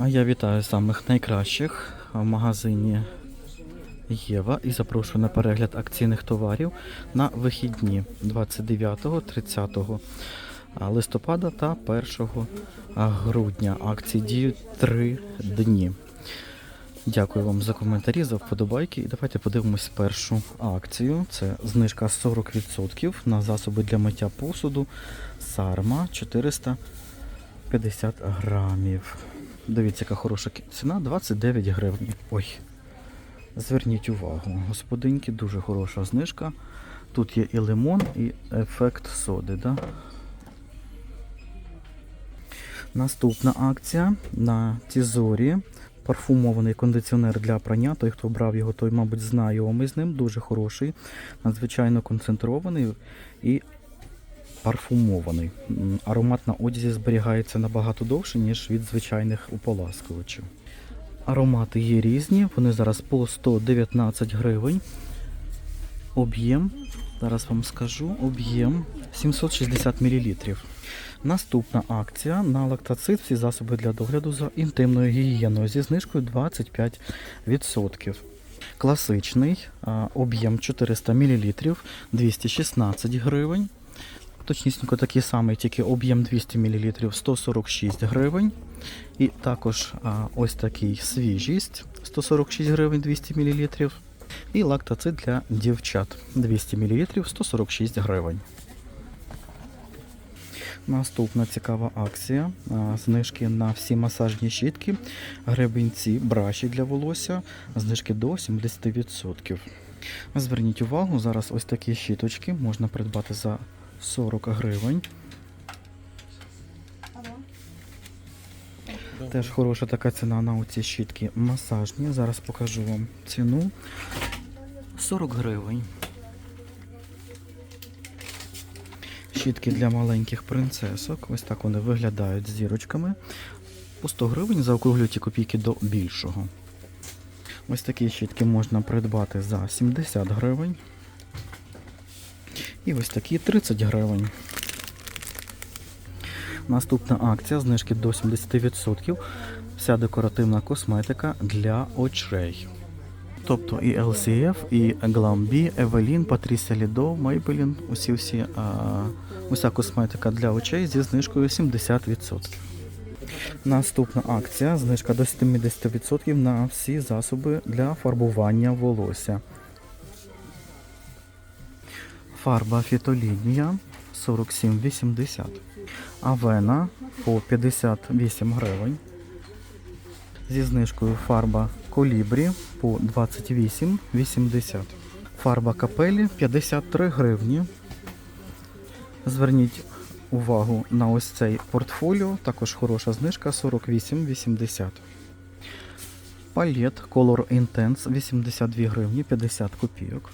А я вітаю самих найкращих в магазині Єва і запрошую на перегляд акційних товарів на вихідні 29-30 листопада та 1 грудня. Акції діють 3 дні. Дякую вам за коментарі, за вподобайки. І давайте подивимось першу акцію. Це знижка 40% на засоби для миття посуду. Сарма 450 грамів. Дивіться, яка хороша ціна 29 гривень. Ой. Зверніть увагу, господинки, дуже хороша знижка. Тут є і лимон, і ефект соди. Да? Наступна акція на Тізорі. Парфумований кондиціонер для прання. Той, хто брав його, той, мабуть, знайомий з ним. Дуже хороший, надзвичайно концентрований і парфумований. Аромат на одязі зберігається набагато довше, ніж від звичайних ополаскувачів. Аромати є різні, вони зараз по 119 гривень. Об'єм, зараз вам скажу, об'єм 760 мл. Наступна акція на лактацит всі засоби для догляду за інтимною гігієною зі знижкою 25%. Класичний об'єм 400 мл 216 гривень. Точнісінько такий самий, тільки об'єм 200 мл 146 гривень. І також а, ось такий свіжість 146 гривень 200 мл. І лактацит для дівчат 200 мл 146 гривень. Наступна цікава акція. Знижки на всі масажні щітки, гребінці, браші для волосся, знижки до 70%. Зверніть увагу, зараз ось такі щіточки можна придбати за 40 гривень. Теж хороша така ціна на оці щітки масажні. Зараз покажу вам ціну. 40 гривень. Щітки для маленьких принцесок. Ось так вони виглядають зірочками. По 100 гривень заокруглюють копійки до більшого. Ось такі щітки можна придбати за 70 гривень. І ось такі 30 гривень. Наступна акція знижки до 70%. Вся декоративна косметика для очей. Тобто і LCF, і Glambi, Evelyn, Patricia Lido, Maybelline, усі всі а, уся косметика для очей зі знижкою 70%. Наступна акція знижка до 70% на всі засоби для фарбування волосся. Фарба фітолінія 47,80. Авена по 58 гривень. Зі знижкою фарба колібрі по 28,80. Фарба капелі 53 гривні. Зверніть увагу на ось цей портфоліо, також хороша знижка 48,80. Палет Color Intense 82 гривні 50 копійок.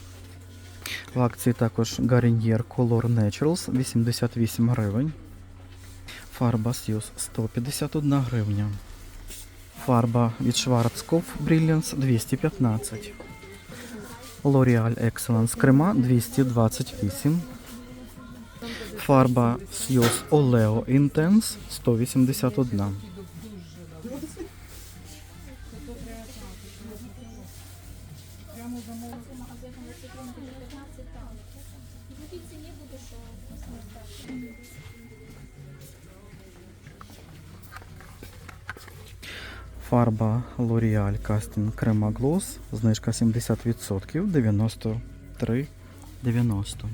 В акції також Garnier Color Naturals 88 гривень. Фарба Сьюз 151 гривня. Фарба від Schwarzkopf Brilliance 215. L'Oreal Excellence крема 228. Фарба Сьюз Oleo Intense 181. Фарба L'Oreal Casting Crema Gloss. Знижка 70%, 93,90.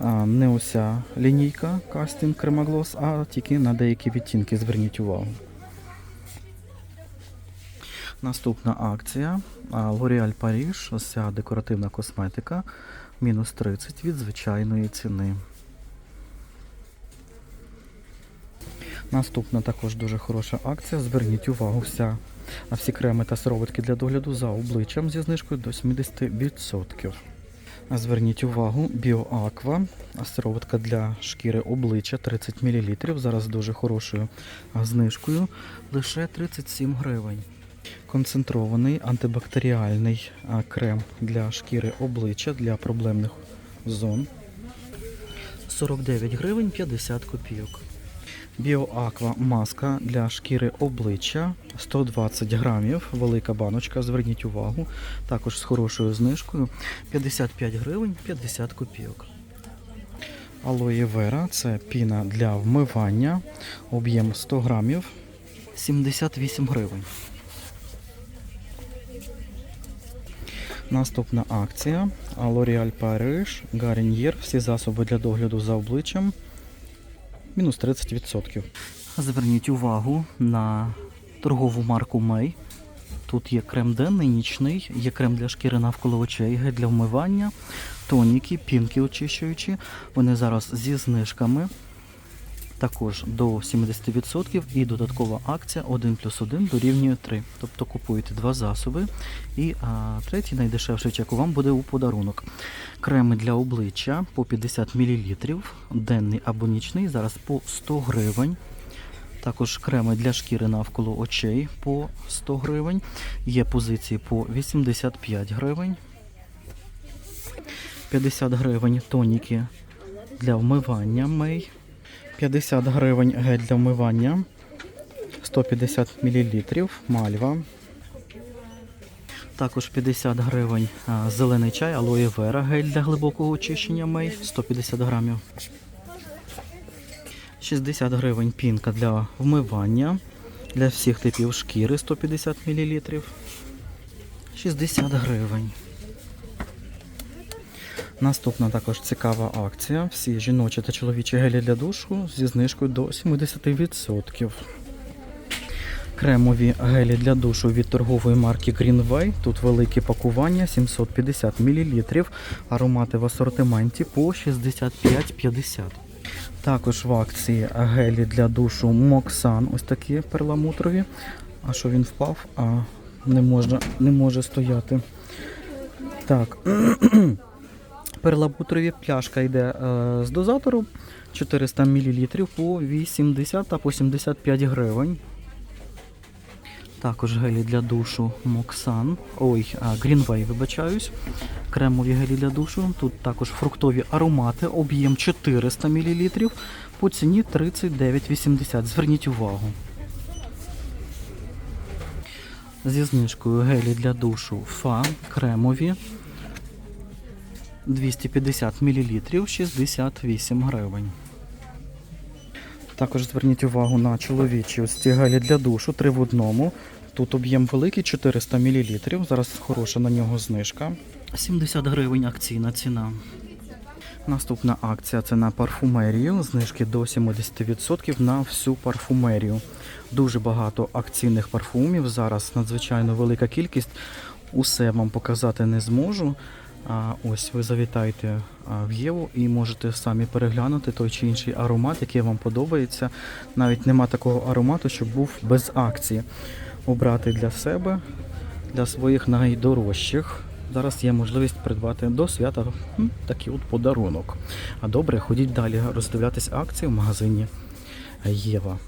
А, Не уся лінійка Casting Crema Gloss, а тільки на деякі відтінки зверніть увагу. Наступна акція а, L'Oreal Paris, ось декоративна косметика, мінус 30 від звичайної ціни. Наступна також дуже хороша акція. Зверніть увагу, вся, а всі креми та сироватки для догляду за обличчям зі знижкою до 70%. Зверніть увагу, BioAqua, сироватка для шкіри обличчя 30 мл. Зараз дуже хорошою знижкою. Лише 37 гривень. Концентрований антибактеріальний крем для шкіри обличчя для проблемних зон 49 гривень 50 копійок. Біоаква маска для шкіри обличчя 120 грамів, велика баночка, зверніть увагу. Також з хорошою знижкою 55 гривень 50 копійок. Алоє Вера це піна для вмивання, об'єм 100 грамів, 78 гривень. Наступна акція L'Oréal Paris Garnier. Всі засоби для догляду за обличчям. Мінус 30%. Зверніть увагу на торгову марку May. Тут є крем денний, нічний, є крем для шкіри навколо очей, гель для вмивання, тоніки, пінки очищуючі. Вони зараз зі знижками. Також до 70% і додаткова акція 1 плюс 1 дорівнює 3. Тобто купуєте два засоби. І а, третій найдешевший чек вам буде у подарунок. Креми для обличчя по 50 мл, денний або нічний, зараз по 100 гривень. Також креми для шкіри навколо очей по 100 гривень. Є позиції по 85 гривень. 50 гривень тоніки для вмивання мей. 50 гривень гель для вмивання. 150 мл мальва. Також 50 гривень зелений чай, алоє вера, гель для глибокого очищення мей 150 грамів. 60 гривень пінка для вмивання для всіх типів шкіри 150 мл. 60 гривень. Наступна також цікава акція. Всі жіночі та чоловічі гелі для душу зі знижкою до 70%. Кремові гелі для душу від торгової марки Greenway. Тут великі пакування 750 мл. Аромати в асортименті по 65,50. Також в акції гелі для душу Moxan, ось такі перламутрові. А що він впав? А не може, не може стояти. Так. Перламутрові пляшка йде е, з дозатором 400 мл по 80 та по 75 гривень. Також гелі для душу Moxan. Ой, Greenway, вибачаюсь. Кремові гелі для душу. Тут також фруктові аромати, об'єм 400 мл по ціні 39,80. Зверніть увагу. Зі знижкою гелі для душу Фа кремові 250 мл 68 гривень. Також зверніть увагу на чоловічі ось ці гелі для душу, три в одному. Тут об'єм великий 400 мл. Зараз хороша на нього знижка. 70 гривень акційна ціна. Наступна акція це на парфумерію. Знижки до 70% на всю парфумерію. Дуже багато акційних парфумів. Зараз надзвичайно велика кількість. Усе вам показати не зможу. А ось ви завітайте а, в Єву і можете самі переглянути той чи інший аромат, який вам подобається. Навіть нема такого аромату, щоб був без акції. Обрати для себе, для своїх найдорожчих. Зараз є можливість придбати до свята такий от подарунок. А добре, ходіть далі роздивлятись акції в магазині Єва.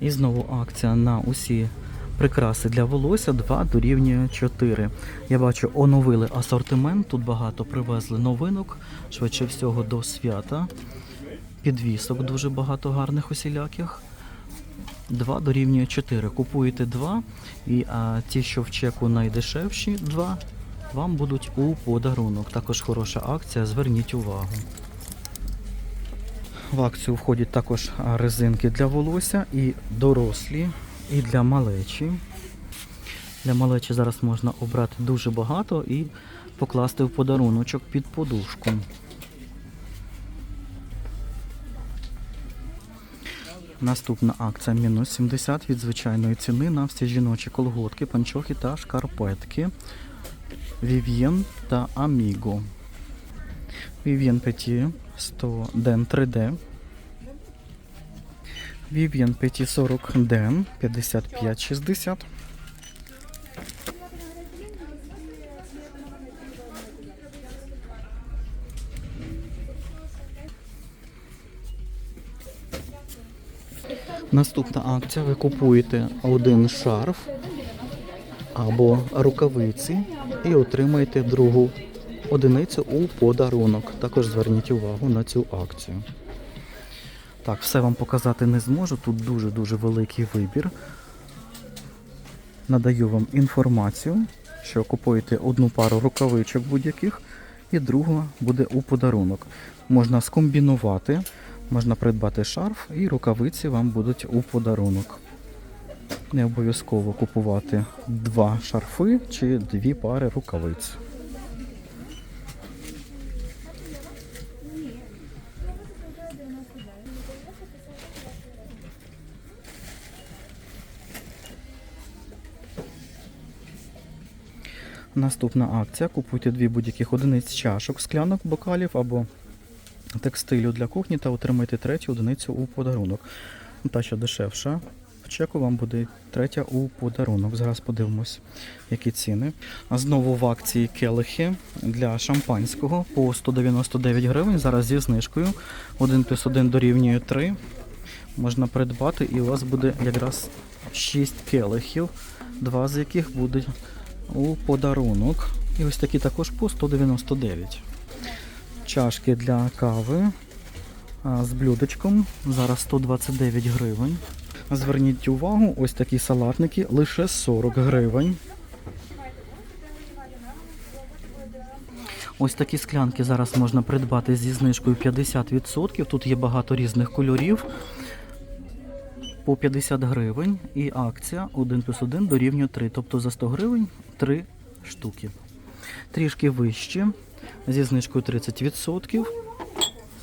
І знову акція на усі прикраси для волосся 2 дорівнює 4. Я бачу, оновили асортимент. Тут багато привезли новинок, швидше всього до свята. Підвісок дуже багато гарних усіляких. 2 дорівнює 4. Купуєте 2, і а, ті, що в чеку найдешевші 2, вам будуть у подарунок. Також хороша акція, зверніть увагу. В акцію входять також резинки для волосся і дорослі, і для малечі. Для малечі зараз можна обрати дуже багато і покласти в подаруночок під подушку. Наступна акція мінус 70 від звичайної ціни на всі жіночі колготки, панчохи та шкарпетки. Vivien та Amigo. Vivien Petit 100 Ден 3D. Vivian 540 Ден 55,60. Наступна акція: ви купуєте один шарф або рукавиці і отримаєте другу одиницю у подарунок. Також зверніть увагу на цю акцію. Так, все вам показати не зможу. Тут дуже-дуже великий вибір. Надаю вам інформацію, що купуєте одну пару рукавичок будь-яких, і друга буде у подарунок. Можна скомбінувати, можна придбати шарф, і рукавиці вам будуть у подарунок. Не обов'язково купувати два шарфи чи дві пари рукавиць. Наступна акція. Купуйте дві будь-яких одиниць чашок, склянок, бокалів або текстилю для кухні та отримайте третю одиницю у подарунок. Та, що дешевша. Чеку вам буде третя у подарунок. Зараз подивимось, які ціни. А знову в акції келихи для шампанського по 199 гривень. Зараз зі знижкою. 1 плюс 1 дорівнює 3. Можна придбати, і у вас буде якраз 6 келихів, два з яких будуть у подарунок. І ось такі також по 199. Чашки для кави з блюдечком. Зараз 129 гривень. Зверніть увагу, ось такі салатники лише 40 гривень. Ось такі склянки зараз можна придбати зі знижкою 50%. Тут є багато різних кольорів. По 50 гривень і акція 1 плюс 1 дорівнює 3. Тобто за 100 гривень 3 штуки. Трішки вище, зі знижкою 30%.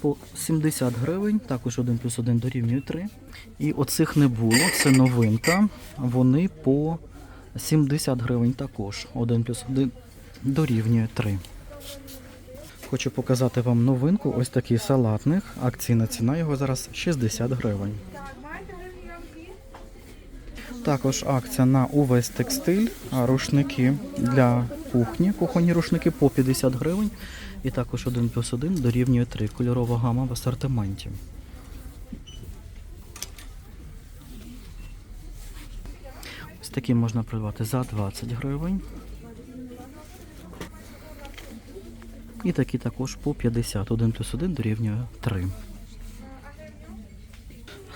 По 70 гривень, також 1 плюс 1 дорівнює 3. І оцих не було, це новинка. Вони по 70 гривень також. 1 плюс 1 дорівнює 3. Хочу показати вам новинку. Ось такий салатник. Акційна ціна його зараз 60 гривень. Також акція на увесь текстиль, рушники для кухні, кухонні рушники по 50 гривень. І також 1 плюс 1 дорівнює 3. Кольорова гама в асортименті. Ось такі можна придбати за 20 гривень. І такі також по 50. 1 плюс 1 дорівнює 3.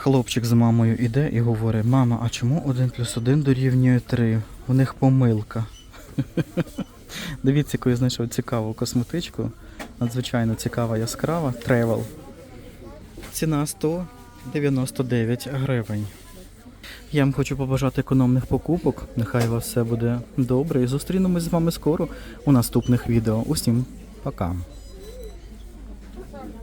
Хлопчик з мамою іде і говорить, мама, а чому 1 плюс 1 дорівнює 3? У них помилка. Дивіться, яку я знайшов цікаву косметичку. Надзвичайно цікава, яскрава. Тревел. Ціна 199 гривень. Я вам хочу побажати економних покупок. Нехай у вас все буде добре. І зустрінемось з вами скоро у наступних відео. Усім пока.